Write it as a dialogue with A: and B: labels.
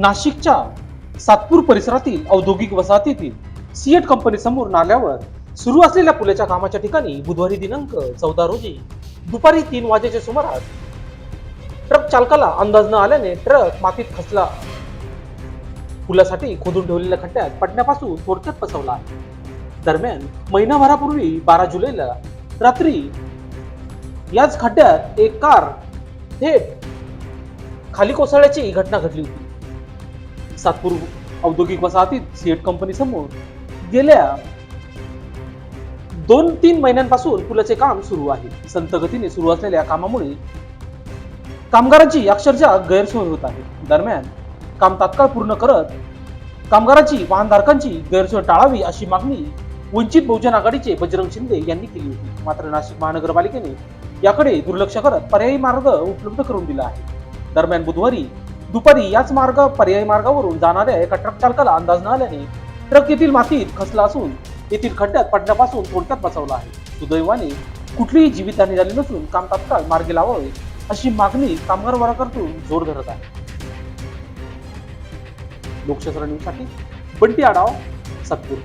A: नाशिकच्या सातपूर परिसरातील औद्योगिक वसाहतीतील सिएट कंपनी समोर नाल्यावर सुरू असलेल्या पुलाच्या कामाच्या ठिकाणी बुधवारी दिनांक चौदा रोजी दुपारी तीन वाजेच्या सुमारास ट्रक चालकाला अंदाज न आल्याने ट्रक मातीत खचला पुलासाठी खोदून ठेवलेल्या खड्ड्यात पडण्यापासून थोडक्यात फसवला दरम्यान महिनाभरापूर्वी बारा जुलैला रात्री याच खड्ड्यात एक कार थेट खाली कोसळल्याची घटना घडली होती. सातपूर औद्योगिक वसाहतीत सिएट कंपनी समोर गेल्या दोन तीन महिन्यांपासून पुलाचे काम सुरू आहे. संत गतीने सुरू असलेल्या कामामुळे कामगारांची अक्षरशः गैरसोय होत आहे. दरम्यान काम तात्काळ पूर्ण करत कामगारांची वाहनधारकांची गैरसोय टाळावी अशी मागणी वंचित बहुजन आघाडीचे बजरंग शिंदे यांनी केली होती. मात्र नाशिक महानगरपालिकेने याकडे दुर्लक्ष करत पर्यायी मार्ग उपलब्ध करून दिला आहे. दरम्यान बुधवारी दुपारी याच मार्ग पर्यायी मार्गावरून जाणाऱ्या एका ट्रक चालकाला अंदाज न आल्याने ट्रक येथील मातीत खचला असून येथील खड्ड्यात पडण्यापासून थोडक्यात बसवला आहे. सुदैवाने कुठलीही जीवितहानी झाली नसून काम तात्काळ मार्गी लावावे अशी मागणी कामगार वर्गाकडून जोर धरत आहे. लोकशास्त्र न्यूजसाठी बंटी आढाव सातपूर.